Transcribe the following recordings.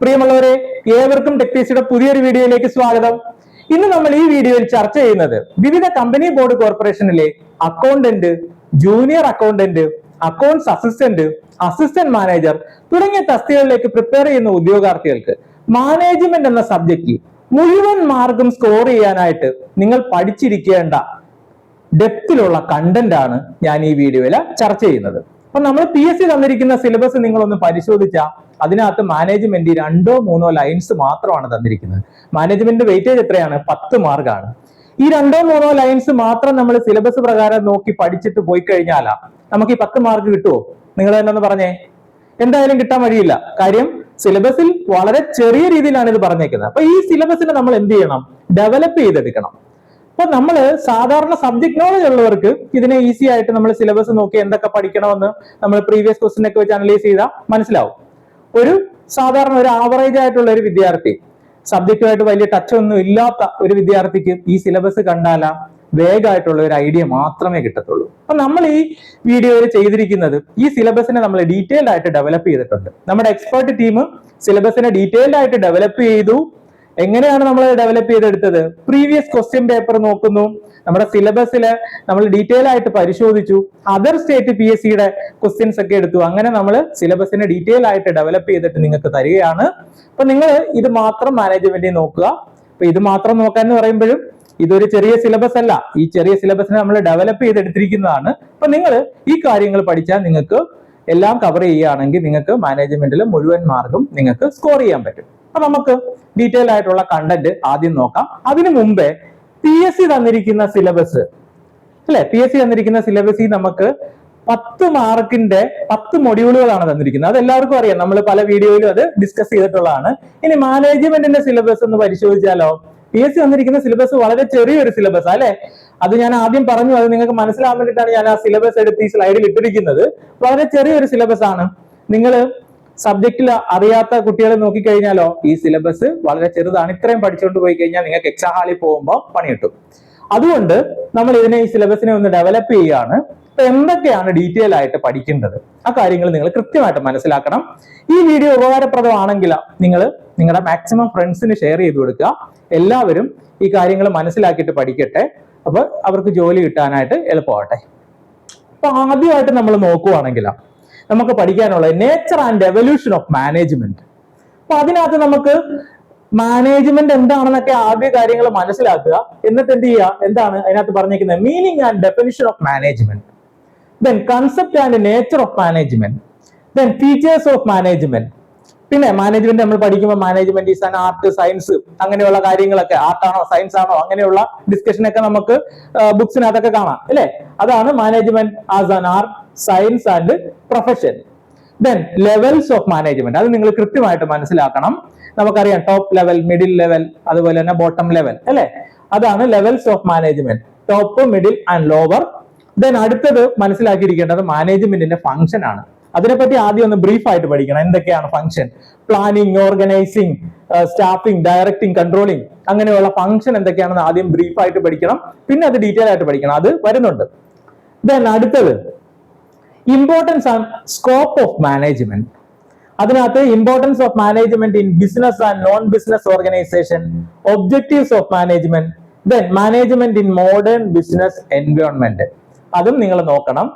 പ്രിയമുള്ളവരെ ഏവർക്കും ടെക്നീസിയുടെ പുതിയൊരു വീഡിയോയിലേക്ക് സ്വാഗതം. ഇന്ന് നമ്മൾ ഈ വീഡിയോയിൽ ചർച്ച ചെയ്യുന്നത് വിവിധ കമ്പനി ബോർഡ് കോർപ്പറേഷനിലെ accountant junior accountant accounts assistant assistant manager തുടങ്ങിയ തസ്തികകളിലേക്ക് പ്രിപ്പയർ ചെയ്യുന്ന ഉദ്യോഗാർത്ഥികൾക്ക് മാനേജ്മെന്റ് എന്ന സബ്ജക്റ്റിൽ മുഴുവൻ മാർഗം സ്കോർ ചെയ്യാനായിട്ട് നിങ്ങൾ പഠിച്ചിരിക്കേണ്ട ഡെപ്തിലുള്ള കണ്ടന്റ് ആണ് ഞാൻ ഈ വീഡിയോയിൽ ചർച്ച ചെയ്യുന്നത്. അപ്പൊ നമ്മൾ പി എസ് സി തന്നിരിക്കുന്ന സിലബസ് നിങ്ങളൊന്ന് പരിശോധിച്ച അതിനകത്ത് മാനേജ്മെന്റ് രണ്ടോ മൂന്നോ ലൈൻസ് മാത്രമാണ് തന്നിരിക്കുന്നത്. മാനേജ്മെന്റ് വെയിറ്റേജ് എത്രയാണ്? പത്ത് മാർക്കാണ് ഈ രണ്ടോ മൂന്നോ ലൈൻസ് മാത്രം നമ്മൾ സിലബസ് പ്രകാരം നോക്കി പഠിച്ചിട്ട് പോയി കഴിഞ്ഞാലാ നമുക്ക് ഈ പത്ത് മാർക്ക് കിട്ടുമോ നിങ്ങൾ തന്നെ ഒന്ന് പറഞ്ഞേ. എന്തായാലും കിട്ടാൻ വഴിയില്ല. കാര്യം സിലബസിൽ വളരെ ചെറിയ രീതിയിലാണ് ഇത് പറഞ്ഞേക്കുന്നത്. അപ്പൊ ഈ സിലബസിനെ നമ്മൾ എന്ത് ചെയ്യണം? ഡെവലപ്പ് ചെയ്തെടുക്കണം. അപ്പൊ നമ്മൾ സാധാരണ സബ്ജക്ട് നോളജ് ഉള്ളവർക്ക് ഇതിനെ ഈസി ആയിട്ട് നമ്മൾ സിലബസ് നോക്കി എന്തൊക്കെ പഠിക്കണമെന്ന് നമ്മൾ പ്രീവിയസ് ക്വസ്റ്റ്യൻ ഒക്കെ വെച്ച് അനലൈസ് ചെയ്താൽ മനസ്സിലാവും. ഒരു സാധാരണ ഒരു ആവറേജ് ആയിട്ടുള്ള ഒരു വിദ്യാർത്ഥി സബ്ജക്റ്റുമായിട്ട് വലിയ ടച്ച് ഒന്നും ഇല്ലാത്ത ഒരു വിദ്യാർത്ഥിക്ക് ഈ സിലബസ് കണ്ടാല വേഗമായിട്ടുള്ള ഒരു ഐഡിയ മാത്രമേ കിട്ടത്തുള്ളൂ. അപ്പൊ നമ്മൾ ഈ വീഡിയോയിൽ ചെയ്തിരിക്കുന്നത് ഈ സിലബസിനെ നമ്മൾ ഡീറ്റെയിൽഡ് ആയിട്ട് ഡെവലപ്പ് ചെയ്തിട്ടുണ്ട്. നമ്മുടെ എക്സ്പേർട്ട് ടീം സിലബസിനെ ഡീറ്റെയിൽഡ് ആയിട്ട് ഡെവലപ്പ് ചെയ്തു. എങ്ങനെയാണ് നമ്മൾ ഡെവലപ്പ് ചെയ്തെടുത്തത്? പ്രീവിയസ് ക്വസ്റ്റ്യൻ പേപ്പർ നോക്കുന്നു. നമ്മുടെ സിലബസിൽ നമ്മൾ ഡീറ്റെയിൽ ആയിട്ട് പരിശോധിച്ചു. അതർ സ്റ്റേറ്റ് പി എസ് സിയുടെ ക്വസ്റ്റ്യൻസ് ഒക്കെ എടുത്തു. അങ്ങനെ നമ്മൾ സിലബസിനെ ഡീറ്റെയിൽ ആയിട്ട് ഡെവലപ്പ് ചെയ്തിട്ട് നിങ്ങൾക്ക് തരികയാണ്. അപ്പൊ നിങ്ങൾ ഇത് മാത്രം മാനേജ്മെന്റിൽ നോക്കുക. അപ്പൊ ഇത് മാത്രം നോക്കാൻ എന്ന് പറയുമ്പോഴും ഇതൊരു ചെറിയ സിലബസ് അല്ല. ഈ ചെറിയ സിലബസിനെ നമ്മൾ ഡെവലപ്പ് ചെയ്തെടുത്തിരിക്കുന്നതാണ്. അപ്പൊ നിങ്ങൾ ഈ കാര്യങ്ങൾ പഠിച്ചാൽ നിങ്ങൾക്ക് എല്ലാം കവർ ചെയ്യുകയാണെങ്കിൽ നിങ്ങൾക്ക് മാനേജ്മെന്റിൽ മുഴുവൻ മാർക്കും നിങ്ങൾക്ക് സ്കോർ ചെയ്യാൻ പറ്റും. അപ്പൊ നമുക്ക് ഡീറ്റെയിൽ ആയിട്ടുള്ള കണ്ടന്റ് ആദ്യം നോക്കാം. അതിനു മുമ്പേ പി എസ് സി തന്നിരിക്കുന്ന സിലബസ് അല്ലെ? പി എസ് സി തന്നിരിക്കുന്ന സിലബസിൽ നമുക്ക് പത്ത് മാർക്കിന്റെ പത്ത് മൊഡ്യൂളുകളാണ് തന്നിരിക്കുന്നത്. അത് എല്ലാവർക്കും അറിയാം. നമ്മൾ പല വീഡിയോയിലും അത് ഡിസ്കസ് ചെയ്തിട്ടുള്ളതാണ്. ഇനി മാനേജ്മെന്റിന്റെ സിലബസ് ഒന്ന് പരിശോധിച്ചാലോ? പി എസ് സി തന്നിരിക്കുന്ന സിലബസ് വളരെ ചെറിയൊരു സിലബസ് അല്ലെ? അത് ഞാൻ ആദ്യം പറഞ്ഞു. അത് നിങ്ങൾക്ക് മനസ്സിലാവാൻ വേണ്ടിയിട്ടാണ് ഞാൻ ആ സിലബസ് എടുത്ത് ഈ സ്ലൈഡിൽ ഇട്ടിരിക്കുന്നത്. വളരെ ചെറിയൊരു സിലബസ് ആണ്. നിങ്ങൾ സബ്ജക്റ്റിൽ അറിയാത്ത കുട്ടികളെ നോക്കിക്കഴിഞ്ഞാലോ ഈ സിലബസ് വളരെ ചെറുതാണ്. ഇത്രയും പഠിച്ചുകൊണ്ട് പോയി കഴിഞ്ഞാൽ നിങ്ങൾക്ക് എക്സാം ഹാളിൽ പോകുമ്പോൾ പണി കിട്ടും. അതുകൊണ്ട് നമ്മൾ ഇതിനെ ഈ സിലബസിനെ ഒന്ന് ഡെവലപ്പ് ചെയ്യുകയാണ്. അപ്പൊ എന്തൊക്കെയാണ് ഡീറ്റെയിൽ ആയിട്ട് പഠിക്കേണ്ടത്? ആ കാര്യങ്ങൾ നിങ്ങൾ കൃത്യമായിട്ട് മനസ്സിലാക്കണം. ഈ വീഡിയോ ഉപകാരപ്രദമാണെങ്കിൽ നിങ്ങൾ നിങ്ങളുടെ മാക്സിമം ഫ്രണ്ട്സിന് ഷെയർ ചെയ്ത് കൊടുക്കുക. എല്ലാവരും ഈ കാര്യങ്ങൾ മനസ്സിലാക്കിയിട്ട് പഠിക്കട്ടെ. അപ്പൊ അവർക്ക് ജോലി കിട്ടാനായിട്ട് എളുപ്പമാവട്ടെ. അപ്പൊ ആദ്യമായിട്ട് നമ്മൾ നോക്കുവാണെങ്കിലാ നമുക്ക് പഠിക്കാനുള്ളത് nature and evolution of management അപ്പൊ അതിനകത്ത് നമുക്ക് മാനേജ്മെന്റ് എന്താണെന്നൊക്കെ ആദ്യ കാര്യങ്ങൾ മനസ്സിലാക്കുക. എന്നിട്ട് എന്ത് ചെയ്യുക? എന്താണ് അതിനകത്ത് പറഞ്ഞിരിക്കുന്നത്? Meaning and definition of management then concept and nature of management then features of management പിന്നെ മാനേജ്മെന്റ് നമ്മൾ പഠിക്കുമ്പോൾ management is an art science അങ്ങനെയുള്ള കാര്യങ്ങളൊക്കെ. ആർട്ടാണോ സയൻസ് ആണോ അങ്ങനെയുള്ള ഡിസ്കഷൻ ഒക്കെ നമുക്ക് ബുക്സിനകത്തൊക്കെ കാണാം അല്ലേ? അതാണ് management as an art science and profession then levels of management അത് നിങ്ങൾ കൃത്യമായിട്ട് മനസ്സിലാക്കണം. നമുക്കറിയാം ടോപ്പ് ലെവൽ മിഡിൽ ലെവൽ അതുപോലെ തന്നെ ബോട്ടം ലെവൽ അല്ലെ? അതാണ് levels of management top middle and lower then അടുത്തത് മനസ്സിലാക്കിയിരിക്കേണ്ടത് മാനേജ്മെന്റിന്റെ ഫംഗ്ഷൻ ആണ്. അതിനെപ്പറ്റി ആദ്യം ഒന്ന് ബ്രീഫ് ആയിട്ട് പഠിക്കണം. എന്തൊക്കെയാണ് function planning organising staffing directing controlling അങ്ങനെയുള്ള ഫംഗ്ഷൻ എന്തൊക്കെയാണെന്ന് ആദ്യം ബ്രീഫ് ആയിട്ട് പഠിക്കണം. പിന്നെ അത് ഡീറ്റെയിൽ ആയിട്ട് പഠിക്കണം. അത് വരുന്നുണ്ട്. ദെൻ അടുത്തത് importance and scope of management അതിനകത്ത് importance of management in business and non business organisation objectives of management then management in modern business environment അതും നിങ്ങൾ നോക്കണം.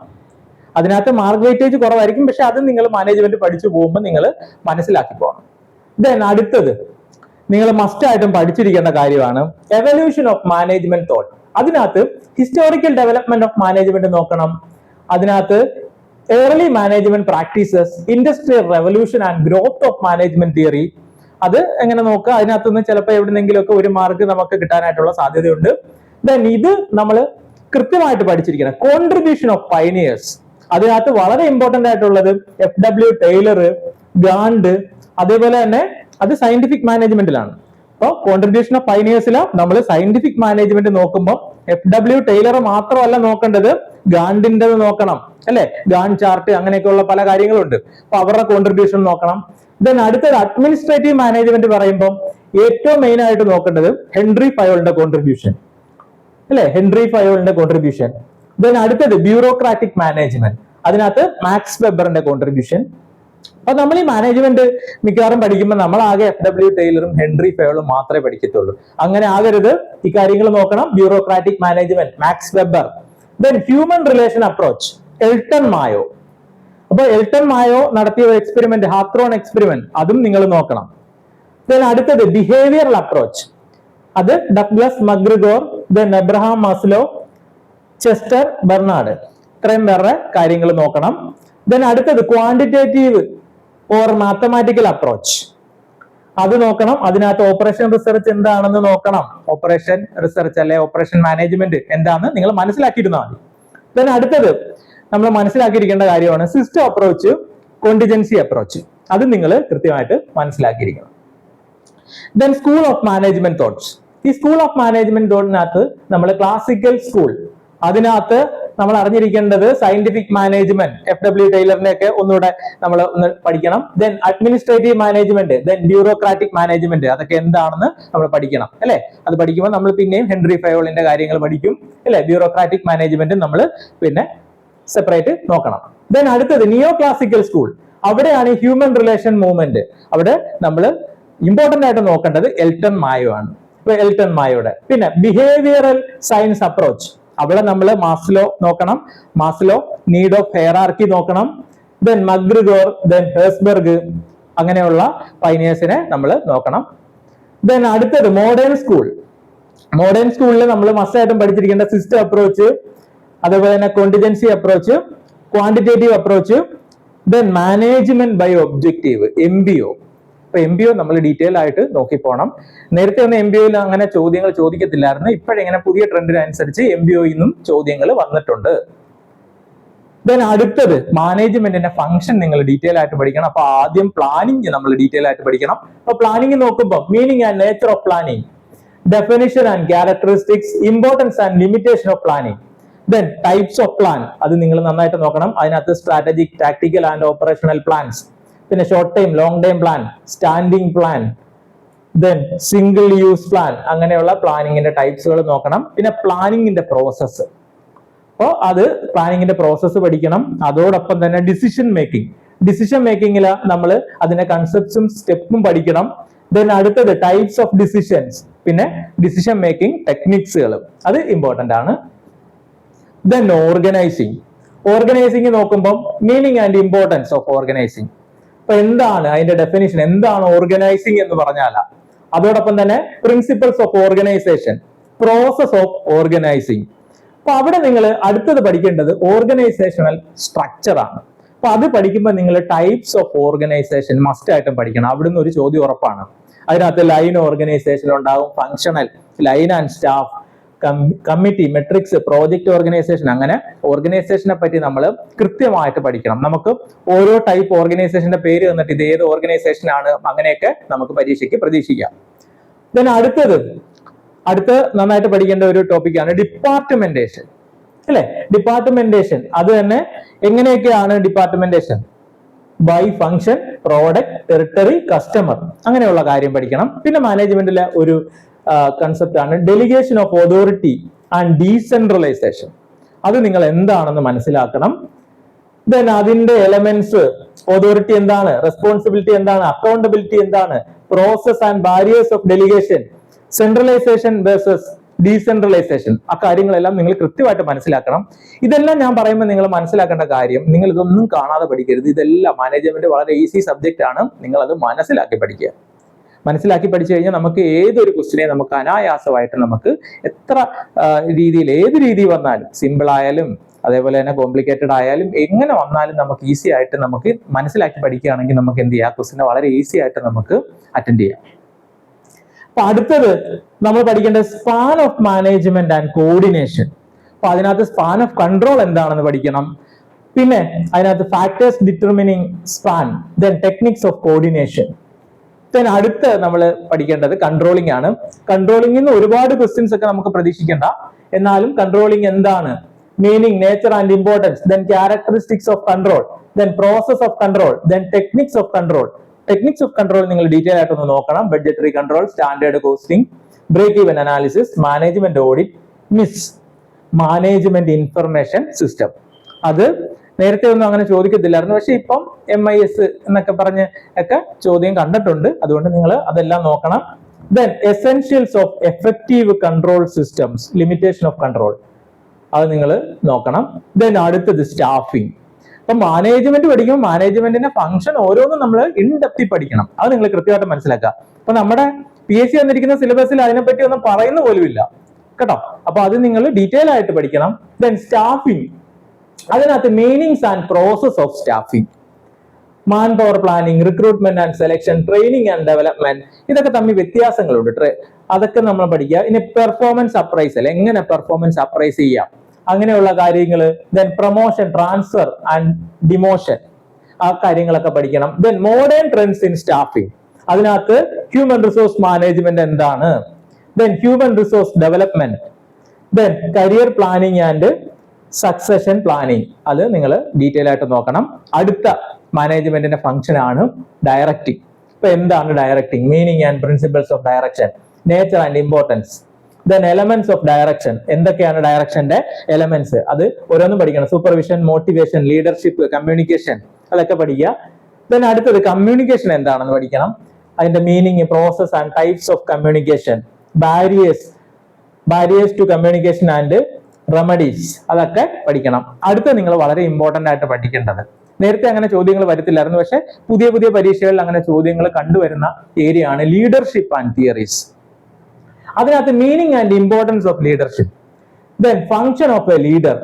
അതിനകത്ത് മാർക്ക് വെയിറ്റേജ് കുറവായിരിക്കും പക്ഷെ അത് നിങ്ങൾ മാനേജ്മെന്റ് പഠിച്ചു പോകുമ്പോൾ നിങ്ങൾ മനസ്സിലാക്കി പോകണം. ദെൻ അടുത്തത് നിങ്ങൾ മസ്റ്റ് ആയിട്ടും പഠിച്ചിരിക്കേണ്ട കാര്യമാണ് എവല്യൂഷൻ ഓഫ് മാനേജ്മെന്റ് തോട്ട് അതിനകത്ത് ഹിസ്റ്റോറിക്കൽ ഡെവലപ്മെന്റ് ഓഫ് മാനേജ്മെന്റ് നോക്കണം. അതിനകത്ത് early management practices industrial revolution and growth of management theory അത് എങ്ങനെ നോക്കുക? അതിനകത്തുനിന്ന് ചിലപ്പോൾ എവിടെന്നെങ്കിലുമൊക്കെ ഒരു മാർക്ക് നമുക്ക് കിട്ടാനായിട്ടുള്ള സാധ്യതയുണ്ട്. ദെൻ ഇത് നമ്മൾ കൃത്യമായിട്ട് പഠിച്ചിരിക്കണം. കോൺട്രിബ്യൂഷൻ ഓഫ് പൈനിയേഴ്സ് അതിനകത്ത് വളരെ ഇമ്പോർട്ടന്റ് ആയിട്ടുള്ളത് എഫ് ഡബ്ല്യു ടൈലർ ഗാണ്ട് അതേപോലെ തന്നെ അത് സയന്റിഫിക് മാനേജ്മെന്റിലാണ് അപ്പോൾ കോൺട്രിബ്യൂഷൻ ഓഫ് പൈനേഴ്സിലാണ് നമ്മൾ സയന്റിഫിക് മാനേജ്മെന്റ് നോക്കുമ്പോൾ എഫ് ഡബ്ല്യു ടൈലർ മാത്രമല്ല നോക്കേണ്ടത് ഗാണ്ടിന്റെത് നോക്കണം അല്ലെ? ഗാൻ ചാർട്ട് അങ്ങനെയൊക്കെയുള്ള പല കാര്യങ്ങളുണ്ട്. അപ്പൊ അവരുടെ കോൺട്രിബ്യൂഷൻ നോക്കണം. ദെൻ അടുത്തത് അഡ്മിനിസ്ട്രേറ്റീവ് മാനേജ്മെന്റ് പറയുമ്പോൾ ഏറ്റവും മെയിൻ ആയിട്ട് നോക്കേണ്ടത് ഹെൻറി ഫയോളിന്റെ കോൺട്രിബ്യൂഷൻ അല്ലെ? ഹെൻറി ഫയോളിന്റെ കോൺട്രിബ്യൂഷൻ ദെൻ അടുത്തത് ബ്യൂറോക്രാറ്റിക് മാനേജ്മെന്റ് അതിനകത്ത് മാക്സ് വെബറിന്റെ കോൺട്രിബ്യൂഷൻ അപ്പൊ നമ്മൾ ഈ മാനേജ്മെന്റ് മിക്കവാറും പഠിക്കുമ്പോൾ നമ്മൾ ആകെ എഫ് ഡബ്ല്യു ടൈലറും ഹെൻറി ഫേളും മാത്രമേ പഠിക്കത്തുള്ളൂ. അങ്ങനെ ആകരുത്. ഈ കാര്യങ്ങൾ നോക്കണം. Bureaucratic management Max Weber then human relation approach Elton Mayo അപ്പൊ എൽട്ടൺ മായോ നടത്തിയ ഒരു എക്സ്പെരിമെന്റ് ഹാത്രോൺ എക്സ്പെരിമെന്റ് അതും നിങ്ങൾ നോക്കണം. ദെൻ അടുത്തത് ബിഹേവിയറൽ അപ്രോച്ച് അത് Douglas McGregor then Abraham Maslow Chester Barnard. ഇത്രയും പേരുടെ കാര്യങ്ങൾ നോക്കണം. ദെൻ അടുത്തത് ക്വാണ്ടിറ്റേറ്റീവ് ഓർ മാത്തമാറ്റിക്കൽ അപ്രോച്ച് അത് നോക്കണം. അതിനകത്ത് ഓപ്പറേഷൻ റിസർച്ച് എന്താണെന്ന് നോക്കണം. ഓപ്പറേഷൻ റിസർച്ച് അല്ലെ ഓപ്പറേഷൻ മാനേജ്മെന്റ് എന്താണെന്ന് നിങ്ങൾ മനസ്സിലാക്കിയിരുന്നാൽ മതി. ദെൻ അടുത്തത് നമ്മൾ മനസ്സിലാക്കിയിരിക്കേണ്ട കാര്യമാണ് സിസ്റ്റം അപ്രോച്ച് കോണ്ടിജൻസി അപ്രോച്ച് അത് നിങ്ങൾ കൃത്യമായിട്ട് മനസ്സിലാക്കിയിരിക്കണം. Then school of management thoughts ഈ സ്കൂൾ ഓഫ് മാനേജ്മെന്റ് തോട്ടിനകത്ത് നമ്മൾ ക്ലാസിക്കൽ സ്കൂൾ അതിനകത്ത് നമ്മൾ അറിഞ്ഞിരിക്കേണ്ടത് സയന്റിഫിക് മാനേജ്മെന്റ് എഫ് ഡബ്ല്യു ടൈലറിനെ ഒക്കെ ഒന്നുകൂടെ നമ്മൾ ഒന്ന് പഠിക്കണം. Then administrative management then bureaucratic management അതൊക്കെ എന്താണെന്ന് നമ്മൾ പഠിക്കണം അല്ലെ? അത് പഠിക്കുമ്പോൾ നമ്മൾ പിന്നെയും ഹെൻറി ഫയോളിന്റെ കാര്യങ്ങൾ പഠിക്കും അല്ലെ? ബ്യൂറോക്രാറ്റിക് മാനേജ്മെന്റ് നമ്മൾ പിന്നെ സെപ്പറേറ്റ് നോക്കണം. ദെൻ അടുത്തത് നിയോ ക്ലാസിക്കൽ സ്കൂൾ അവിടെയാണ് ഹ്യൂമൻ റിലേഷൻ മൂവ്മെന്റ് അവിടെ നമ്മൾ ഇമ്പോർട്ടന്റ് ആയിട്ട് നോക്കേണ്ടത് എൽട്ടൺ മായോ ആണ്. എൽട്ടൺ മായോടെ. പിന്നെ ബിഹേവിയറൽ സയൻസ് അപ്രോച്ച് അവിടെ നമ്മൾ മാസ്ലോ നോക്കണം. മാസ്ലോ നീഡ് ഓഫ് ഹെയറാർക്കി നോക്കണം. ദെൻ മഗ്രിഗോർ ദെൻ ഹേസ്ബർഗ് അങ്ങനെയുള്ള പൈനിയേഴ്സിനെ നമ്മൾ നോക്കണം. ദെൻ അടുത്തത് മോഡേൺ സ്കൂൾ മോഡേൺ സ്കൂളിൽ നമ്മൾ മസ്റ്റായിട്ടും പഠിച്ചിരിക്കേണ്ട സിസ്റ്റം അപ്രോച്ച് അതേപോലെ തന്നെ contingency approach quantitative approach then management by objective M B O അപ്പൊ എം ബി ഒ നമ്മൾ ഡീറ്റെയിൽ ആയിട്ട് നോക്കി പോകണം നേരത്തെ ഒന്നും എം ബി ഒയിൽ അങ്ങനെ ചോദ്യങ്ങൾ ചോദിക്കത്തില്ലായിരുന്നു. ഇപ്പോഴിങ്ങനെ പുതിയ ട്രെൻഡിനനുസരിച്ച് എം ബി ഒയിൽ നിന്നും ചോദ്യങ്ങൾ വന്നിട്ടുണ്ട്. ദെൻ അടുത്തത് മാനേജ്മെന്റിന്റെ ഫംഗ്ഷൻ നിങ്ങൾ ഡീറ്റെയിൽ ആയിട്ട് പഠിക്കണം. അപ്പൊ ആദ്യം പ്ലാനിങ് നമ്മൾ ഡീറ്റെയിൽ ആയിട്ട് പഠിക്കണം. അപ്പൊ പ്ലാനിങ് നോക്കുമ്പോൾ meaning and nature of planning definition and characteristics importance and limitation of planning then types of plan അത് നിങ്ങൾ നന്നായിട്ട് നോക്കണം. അതിനകത്ത് strategic tactical and operational plans പിന്നെ short time long time plan standing plan then single use plan അങ്ങനെയുള്ള പ്ലാനിങ്ങിന്റെ ടൈപ്സുകൾ നോക്കണം. പിന്നെ പ്ലാനിങ്ങിന്റെ പ്രോസസ്സ് അപ്പോൾ അത് പ്ലാനിങ്ങിന്റെ പ്രോസസ്സ് പഠിക്കണം. അതോടൊപ്പം തന്നെ ഡിസിഷൻ മേക്കിംഗ് ഡിസിഷൻ മേക്കിങ്ങിൽ നമ്മൾ അതിന്റെ കൺസെപ്റ്റ്സും സ്റ്റെപ്പും പഠിക്കണം. ദെൻ അടുത്തത് ടൈപ്സ് ഓഫ് ഡിസിഷൻസ് പിന്നെ ഡിസിഷൻ മേക്കിംഗ് ടെക്നിക്സുകൾ അത് ഇമ്പോർട്ടന്റ് ആണ്. ദെൻ ഓർഗനൈസിങ് ഓർഗനൈസിങ് നോക്കുമ്പോൾ meaning and importance of organising അപ്പൊ എന്താണ് അതിന്റെ ഡെഫിനേഷൻ എന്താണ് ഓർഗനൈസിങ് എന്ന് പറഞ്ഞാൽ അതോടൊപ്പം തന്നെ principles of organisation process of organising അപ്പൊ അവിടെ നിങ്ങൾ അടുത്തത് പഠിക്കേണ്ടത് ഓർഗനൈസേഷണൽ സ്ട്രക്ചർ ആണ്. അപ്പൊ അത് പഠിക്കുമ്പോൾ നിങ്ങൾ ടൈപ്സ് ഓഫ് ഓർഗനൈസേഷൻ മസ്റ്റ് ആയിട്ടും പഠിക്കണം. അവിടുന്ന് ഒരു ചോദ്യം ഉറപ്പാണ്. അതിനകത്ത് ലൈൻ ഓർഗനൈസേഷൻ ഉണ്ടാകും functional line and staff committee matrix project organisation അങ്ങനെ ഓർഗനൈസേഷനെ പറ്റി നമ്മൾ കൃത്യമായിട്ട് പഠിക്കണം. നമുക്ക് ഓരോ ടൈപ്പ് ഓർഗനൈസേഷന്റെ പേര് തന്നിട്ട് ഇത് ഏത് ഓർഗനൈസേഷൻ ആണ് അങ്ങനെയൊക്കെ നമുക്ക് പരീക്ഷയ്ക്ക് പ്രതീക്ഷിക്കാം. ദെൻ അടുത്തത് അടുത്ത് നന്നായിട്ട് പഠിക്കേണ്ട ഒരു ടോപ്പിക്കാണ് ഡിപ്പാർട്ട്മെന്റേഷൻ അല്ലെ? ഡിപ്പാർട്ട്മെന്റേഷൻ അത് തന്നെ എങ്ങനെയൊക്കെയാണ് departmentation by function product territory customer അങ്ങനെയുള്ള കാര്യം പഠിക്കണം. പിന്നെ മാനേജ്മെന്റിലെ ഒരു കൺസെപ്റ്റ് ആണ്. Delegation of authority and decentralisation അത് നിങ്ങൾ എന്താണെന്ന് മനസ്സിലാക്കണം. ദെൻ അതിന്റെ എലമെന്റ്സ് അതോറിറ്റി എന്താണ്? റെസ്പോൺസിബിലിറ്റി എന്താണ്? അക്കൗണ്ടബിലിറ്റി എന്താണ്? Process and barriers of delegation centralisation versus decentralisation ആ കാര്യങ്ങളെല്ലാം നിങ്ങൾ കൃത്യമായിട്ട് മനസ്സിലാക്കണം. ഇതെല്ലാം ഞാൻ പറയുമ്പോൾ നിങ്ങൾ മനസ്സിലാക്കേണ്ട കാര്യം നിങ്ങൾ ഇതൊന്നും കാണാതെ പഠിക്കരുത്. ഇതെല്ലാം മാനേജ്മെന്റ് വളരെ ഈസി സബ്ജക്റ്റ് ആണ്. നിങ്ങൾ അത് മനസ്സിലാക്കി പഠിക്കുക. മനസ്സിലാക്കി പഠിച്ചു കഴിഞ്ഞാൽ നമുക്ക് ഏതൊരു ക്വസ്റ്റിനെ നമുക്ക് അനായാസമായിട്ട് നമുക്ക് എത്ര രീതിയിൽ ഏത് രീതി വന്നാലും സിമ്പിൾ ആയാലും അതേപോലെ തന്നെ കോംപ്ലിക്കേറ്റഡ് ആയാലും എങ്ങനെ വന്നാലും നമുക്ക് ഈസി ആയിട്ട് നമുക്ക് മനസ്സിലാക്കി പഠിക്കുകയാണെങ്കിൽ നമുക്ക് എന്ത് ചെയ്യാം? ക്വസ്റ്റിനെ വളരെ ഈസി ആയിട്ട് നമുക്ക് അറ്റൻഡ് ചെയ്യാം. അപ്പൊ അടുത്തത് നമ്മൾ പഠിക്കേണ്ട span of management and coordination അപ്പൊ അതിനകത്ത് സ്പാൻ ഓഫ് കൺട്രോൾ എന്താണെന്ന് പഠിക്കണം. പിന്നെ അതിനകത്ത് factors determining span then techniques of coordination then അടുത്ത് നമ്മൾ പഠിക്കേണ്ടത് കൺട്രോളിംഗ് ആണ്. കൺട്രോളിംഗിൽ നിന്ന് ഒരുപാട് ക്വസ്റ്റ്യൻസ് ഒക്കെ നമുക്ക് പ്രതീക്ഷിക്കേണ്ട. എന്നാലും കൺട്രോളിംഗ് എന്താണ്? Meaning nature and importance then characteristics of control then process of control then techniques of control techniques of control നിങ്ങൾ ഡീറ്റെയിൽ ആയിട്ട് ഒന്ന് നോക്കണം. Budgetary control standard costing break even analysis management audit MIS management information system അത് നേരത്തെ ഒന്നും അങ്ങനെ ചോദിക്കത്തില്ലായിരുന്നു. പക്ഷെ ഇപ്പം എം ഐ എസ് എന്നൊക്കെ പറഞ്ഞ് ഒക്കെ ചോദ്യം കണ്ടിട്ടുണ്ട്. അതുകൊണ്ട് നിങ്ങൾ അതെല്ലാം നോക്കണം. Then essentials of effective control systems limitation of control അത് നിങ്ങൾ നോക്കണം. ദെൻ അടുത്തത് സ്റ്റാഫിംഗ് അപ്പൊ മാനേജ്മെന്റ് പഠിക്കുമ്പോൾ മാനേജ്മെന്റിന്റെ ഫംഗ്ഷൻ ഓരോന്നും നമ്മൾ ഇൻഡെപ്തി പഠിക്കണം. അത് നിങ്ങൾ കൃത്യമായിട്ട് മനസ്സിലാക്കുക. അപ്പൊ നമ്മുടെ പി എസ് സി വന്നിരിക്കുന്ന സിലബസിൽ അതിനെപ്പറ്റി ഒന്നും പറയുന്ന പോലുമില്ല. കേട്ടോ? അപ്പൊ അത് നിങ്ങൾ ഡീറ്റെയിൽ ആയിട്ട് പഠിക്കണം. ദെൻ സ്റ്റാഫിംഗ് അതിനകത്ത് meanings and process of staffing man power planning recruitment and selection training and development ഇതൊക്കെ തമ്മിൽ വ്യത്യാസങ്ങളുണ്ട്. അതൊക്കെ നമ്മൾ പഠിക്കുക. ഇനി പെർഫോമൻസ് അപ്രൈസൽ എങ്ങനെ പെർഫോമൻസ് അപ്രൈസ് ചെയ്യാം? അങ്ങനെയുള്ള കാര്യങ്ങൾ then promotion transfer and demotion ആ കാര്യങ്ങളൊക്കെ പഠിക്കണം. Then modern trends in staffing അതിനകത്ത് ഹ്യൂമൻ റിസോഴ്സ് മാനേജ്മെന്റ് എന്താണ്? Then human resource development then career planning and succession planning അത് നിങ്ങൾ ഡീറ്റെയിൽ ആയിട്ട് നോക്കണം. അടുത്ത മാനേജ്മെന്റിന്റെ ഫംഗ്ഷൻ ആണ് ഡയറക്റ്റിംഗ് ഇപ്പൊ എന്താണ് directing meaning and principles of direction nature and importance then elements of direction എന്തൊക്കെയാണ് ഡയറക്ഷന്റെ എലമെന്റ്സ് അത് ഓരോന്നും പഠിക്കണം. സൂപ്പർവിഷൻ മോട്ടിവേഷൻ ലീഡർഷിപ്പ് കമ്മ്യൂണിക്കേഷൻ അതൊക്കെ പഠിക്കുക. ദെൻ അടുത്തത് കമ്മ്യൂണിക്കേഷൻ എന്താണെന്ന് പഠിക്കണം. അതിന്റെ meaning process and types of communication barriers barriers to communication and remedies അതൊക്കെ പഠിക്കണം. അടുത്ത നിങ്ങൾ വളരെ ഇമ്പോർട്ടന്റ് ആയിട്ട് പഠിക്കേണ്ടത്. നേരത്തെ അങ്ങനെ ചോദ്യങ്ങൾ വരത്തില്ലായിരുന്നു. പക്ഷെ പുതിയ പുതിയ പരീക്ഷകളിൽ അങ്ങനെ ചോദ്യങ്ങൾ കണ്ടുവരുന്ന ഏരിയ ആണ് ലീഡർഷിപ്പ് ആൻഡ് തിയറീസ് അതിനകത്ത് meaning and importance of leadership then function of a leader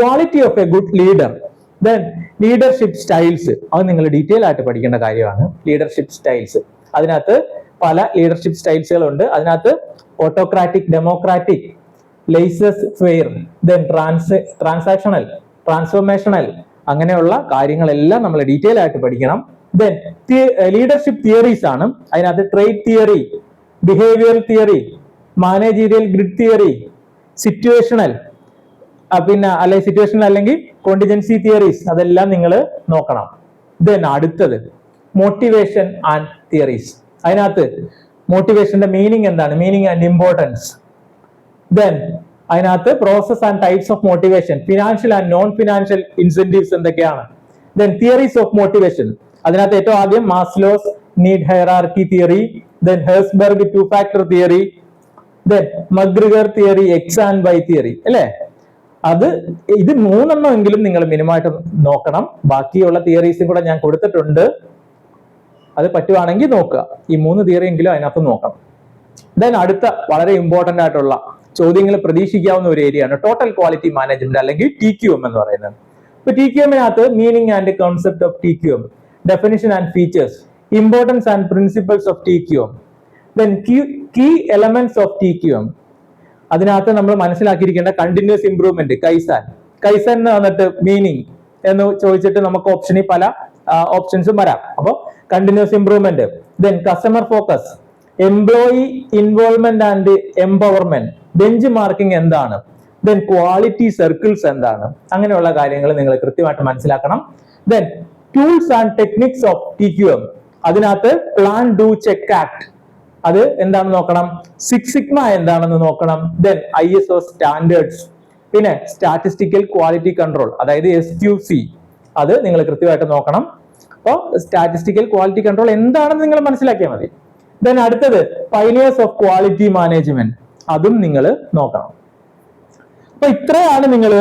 quality of a good leader then leadership styles അത് നിങ്ങൾ ഡീറ്റെയിൽ ആയിട്ട് പഠിക്കേണ്ട കാര്യമാണ്. ലീഡർഷിപ്പ് സ്റ്റൈൽസ് അതിനകത്ത് പല ലീഡർഷിപ്പ് സ്റ്റൈൽസുകളുണ്ട് അതിനകത്ത് autocratic democratic laissez faire then trans transactional transformational അങ്ങനെയുള്ള കാര്യങ്ങളെല്ലാം നമ്മൾ ഡീറ്റെയിൽ ആയിട്ട് പഠിക്കണം. ദെൻ ലീഡർഷിപ്പ് തിയറീസ് ആണ്. അതിനകത്ത് trade theory behaviour theory managerial grid theory situational പിന്നെ അല്ലെ സിറ്റുവേഷണൽ അല്ലെങ്കിൽ കോണ്ടിജൻസി തിയറീസ് അതെല്ലാം നിങ്ങൾ നോക്കണം. ദെൻ അടുത്തത് മോട്ടിവേഷൻ ആൻഡ് തിയറീസ് അതിനകത്ത് മോട്ടിവേഷന്റെ മീനിങ് എന്താണ്? മീനിങ് ആൻഡ് ഇമ്പോർട്ടൻസ് ദെൻ അതിനകത്ത് process and types of motivation financial and non financial incentives എന്തൊക്കെയാണ്? ദെൻ തിയറീസ് ഓഫ് മോട്ടിവേഷൻ അതിനകത്ത് ഏറ്റവും ആദ്യം Maslow's need hierarchy theory then Herzberg two factor theory then McGregor theory X and Y theory അല്ലേ? അത് ഇത് മൂന്നെണ്ണം എങ്കിലും നിങ്ങൾ മിനിമമായിട്ട് നോക്കണം. ബാക്കിയുള്ള തിയറീസും കൂടെ ഞാൻ കൊടുത്തിട്ടുണ്ട്. അത് പറ്റുവാണെങ്കിൽ നോക്കുക. ഈ മൂന്ന് തിയറി എങ്കിലും അതിനകത്ത് നോക്കണം. ദെൻ അടുത്ത വളരെ ഇമ്പോർട്ടന്റ് ആയിട്ടുള്ള ചോദ്യങ്ങൾ പ്രതീക്ഷിക്കാവുന്ന ഒരു ഏരിയ ആണ്. ടോട്ടൽ ക്വാളിറ്റി മാനേജ്മെന്റ് അല്ലെങ്കിൽ ടി ക്യു എം എന്ന് പറയുന്നത്. ഇപ്പൊ T Q എമ്മിനകത്ത് meaning and concept of T Q M definition and features importance and principles of T Q M then key elements of T Q M അതിനകത്ത് നമ്മൾ മനസ്സിലാക്കിയിരിക്കേണ്ട continuous improvement kaizen kaizen എന്ന് വന്നിട്ട് meaning എന്ന് ചോദിച്ചിട്ട് നമുക്ക് ഓപ്ഷനിൽ പല ഓപ്ഷൻസും വരാം. അപ്പോൾ continuous improvement then customer focus employee involvement and empowerment bench marking എന്താണ്? ദെൻ ക്വാളിറ്റി സർക്കിൾസ് എന്താണ്? അങ്ങനെയുള്ള കാര്യങ്ങൾ നിങ്ങൾ കൃത്യമായിട്ട് മനസ്സിലാക്കണം. Then tools and techniques of T Q M അതിനകത്ത് പ്ലാൻ ഡു ചെക്ക് ആക്ട് അത് എന്താണെന്ന് നോക്കണം? സിക്സ് സിഗ്മ എന്താണെന്ന് നോക്കണം? Then I S O standards പിന്നെ സ്റ്റാറ്റിസ്റ്റിക്കൽ ക്വാളിറ്റി കൺട്രോൾ അതായത് എസ് ക്യു സി അത് നിങ്ങൾ കൃത്യമായിട്ട് നോക്കണം. അപ്പോൾ സ്റ്റാറ്റിസ്റ്റിക്കൽ ക്വാളിറ്റി കൺട്രോൾ എന്താണെന്ന് നിങ്ങൾ മനസ്സിലാക്കിയാൽ മതി. ദെൻ അടുത്തത് പൈനിയേഴ്സ് ഓഫ് ക്വാളിറ്റി മാനേജ്മെന്റ് അതും നിങ്ങൾ നോക്കണം. അപ്പൊ ഇത്രയാണ് നിങ്ങൾ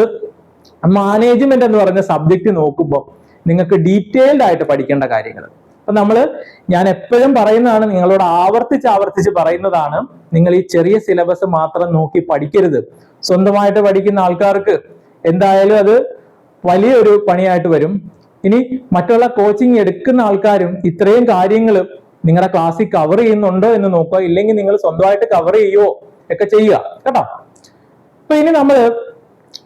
മാനേജ്മെന്റ് എന്ന് പറയുന്ന സബ്ജക്ട് നോക്കുമ്പോൾ നിങ്ങൾക്ക് ഡീറ്റെയിൽഡ് ആയിട്ട് പഠിക്കേണ്ട കാര്യങ്ങൾ അപ്പൊ നമ്മൾ ഞാൻ എപ്പോഴും പറയുന്നതാണ് നിങ്ങളോട് ആവർത്തിച്ച് ആവർത്തിച്ച് പറയുന്നതാണ് നിങ്ങൾ ഈ ചെറിയ സിലബസ് മാത്രം നോക്കി പഠിക്കരുത്. സ്വന്തമായിട്ട് പഠിക്കുന്ന ആൾക്കാർക്ക് എന്തായാലും അത് വലിയൊരു പണിയായിട്ട് വരും. ഇനി മറ്റുള്ള കോച്ചിങ് എടുക്കുന്ന ആൾക്കാരും ഇത്രയും കാര്യങ്ങൾ നിങ്ങളുടെ ക്ലാസ്സിൽ കവർ ചെയ്യുന്നുണ്ടോ എന്ന് നോക്കുക ഇല്ലെങ്കിൽ നിങ്ങൾ സ്വന്തമായിട്ട് കവർ ചെയ്യുവോ? ഒക്കെ ചെയ്യുക കേട്ടോ? അപ്പൊ ഇനി നമ്മൾ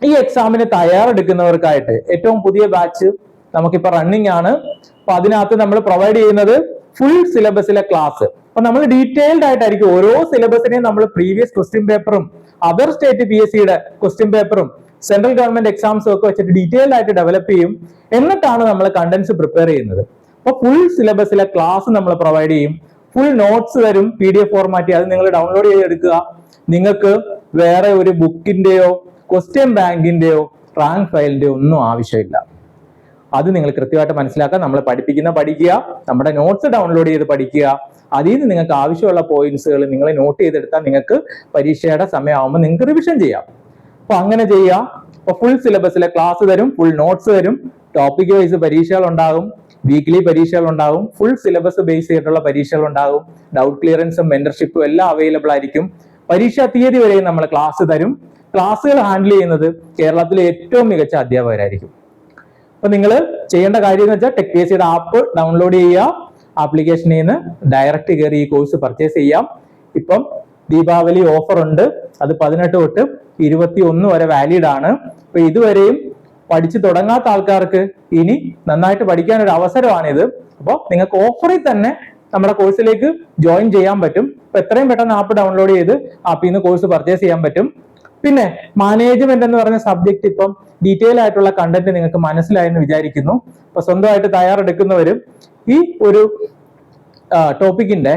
ഈ എക്സാമിന് തയ്യാറെടുക്കുന്നവർക്കായിട്ട് ഏറ്റവും പുതിയ ബാച്ച് നമുക്കിപ്പോ റണ്ണിങ് ആണ്. അപ്പൊ അതിനകത്ത് നമ്മൾ പ്രൊവൈഡ് ചെയ്യുന്നത് ഫുൾ സിലബസിലെ ക്ലാസ് അപ്പൊ നമ്മൾ ഡീറ്റെയിൽഡ് ആയിട്ടായിരിക്കും ഓരോ സിലബസിനെയും നമ്മൾ പ്രീവിയസ് ക്വസ്റ്റ്യൻ പേപ്പറും അതർ സ്റ്റേറ്റ് പി എസ് സിയുടെ ക്വസ്റ്റ്യൻ പേപ്പറും സെൻട്രൽ ഗവൺമെന്റ് എക്സാംസും ഒക്കെ വെച്ചിട്ട് ഡീറ്റെയിൽഡ് ആയിട്ട് ഡെവലപ്പ് ചെയ്യും. എന്നിട്ടാണ് നമ്മൾ കണ്ടന്റ്സ് പ്രിപ്പയർ ചെയ്യുന്നത്. അപ്പൊ ഫുൾ സിലബസിലെ ക്ലാസ് നമ്മൾ പ്രൊവൈഡ് ചെയ്യും. ഫുൾ നോട്ട്സ് തരും പി ഡി എഫ് ഫോർമാറ്റ് അത് നിങ്ങൾ ഡൗൺലോഡ് ചെയ്ത് എടുക്കുക. നിങ്ങൾക്ക് വേറെ ഒരു ബുക്കിന്റെയോ ക്വസ്റ്റ്യൻ ബാങ്കിന്റെയോ റാങ്ക് ഫയലിന്റെയോ ഒന്നും ആവശ്യമില്ല. അത് നിങ്ങൾ കൃത്യമായിട്ട് മനസ്സിലാക്കുക. നമ്മൾ പഠിപ്പിക്കുന്ന പഠിക്കുക. നമ്മുടെ നോട്ട്സ് ഡൗൺലോഡ് ചെയ്ത് പഠിക്കുക. അതിൽ നിന്ന് നിങ്ങൾക്ക് ആവശ്യമുള്ള പോയിന്റ്സുകൾ നിങ്ങൾ നോട്ട് ചെയ്തെടുത്താൽ നിങ്ങൾക്ക് പരീക്ഷയുടെ സമയമാകുമ്പോൾ നിങ്ങൾക്ക് റിവിഷൻ ചെയ്യാം. അപ്പൊ അങ്ങനെ ചെയ്യുക അപ്പൊ ഫുൾ സിലബസിലെ ക്ലാസ് തരും ഫുൾ നോട്ട്സ് തരും. ടോപ്പിക് വൈസ് പരീക്ഷകൾ ഉണ്ടാകും. വീക്ക്ലി പരീക്ഷകൾ ഉണ്ടാകും ഫുൾ സിലബസ് ബേസ് ചെയ്തിട്ടുള്ള പരീക്ഷകൾ ഉണ്ടാകും ഡൗട്ട് ക്ലിയറൻസും മെന്റർഷിപ്പും എല്ലാം അവൈലബിൾ ആയിരിക്കും. പരീക്ഷാ തീയതി വരെയും നമ്മൾ ക്ലാസ് തരും. ക്ലാസ്സുകൾ ഹാൻഡിൽ ചെയ്യുന്നത് കേരളത്തിലെ ഏറ്റവും മികച്ച അധ്യാപകരായിരിക്കും. അപ്പൊ നിങ്ങൾ ചെയ്യേണ്ട കാര്യം എന്ന് വെച്ചാൽ ടെക് പി ആപ്പ് ഡൗൺലോഡ് ചെയ്യുക. ആപ്ലിക്കേഷനിൽ നിന്ന് ഡയറക്റ്റ് കയറി ഈ കോഴ്സ് പർച്ചേസ് ചെയ്യാം. ഇപ്പം ദീപാവലി ഓഫർ ഉണ്ട്. അത് പതിനെട്ട് തൊട്ട് ഇരുപത്തി ഒന്ന് വരെ വാലിഡ് ആണ്. അപ്പൊ ഇതുവരെയും പഠിച്ചു തുടങ്ങാത്ത ആൾക്കാർക്ക് ഇനി നന്നായിട്ട് പഠിക്കാൻ ഒരു അവസരമാണിത്. അപ്പോൾ നിങ്ങൾക്ക് ഓഫറിൽ തന്നെ നമ്മുടെ കോഴ്സിലേക്ക് ജോയിൻ ചെയ്യാൻ പറ്റും. അപ്പൊ എത്രയും പെട്ടെന്ന് ആപ്പ് ഡൗൺലോഡ് ചെയ്ത് ആപ്പിൽ നിന്ന് കോഴ്സ് പർച്ചേസ് ചെയ്യാൻ പറ്റും. പിന്നെ മാനേജ്മെന്റ് എന്ന് പറഞ്ഞ സബ്ജക്ട് ഇപ്പം ഡീറ്റെയിൽ ആയിട്ടുള്ള കണ്ടന്റ് നിങ്ങൾക്ക് മനസ്സിലായെന്ന് വിചാരിക്കുന്നു. അപ്പൊ സ്വന്തമായിട്ട് തയ്യാറെടുക്കുന്നവരും ഈ ഒരു ടോപ്പിക്കിന്റെ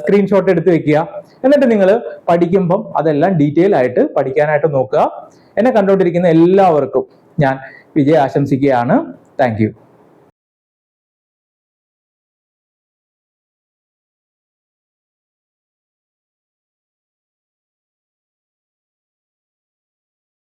സ്ക്രീൻഷോട്ട് എടുത്ത് വെക്കുക. എന്നിട്ട് നിങ്ങൾ പഠിക്കുമ്പം അതെല്ലാം ഡീറ്റെയിൽ ആയിട്ട് പഠിക്കാനായിട്ട് നോക്കുക. എന്നെ കണ്ടുകൊണ്ടിരിക്കുന്ന എല്ലാവർക്കും ഞാൻ വിജയ ആശംസിക്കുകയാണ്. താങ്ക്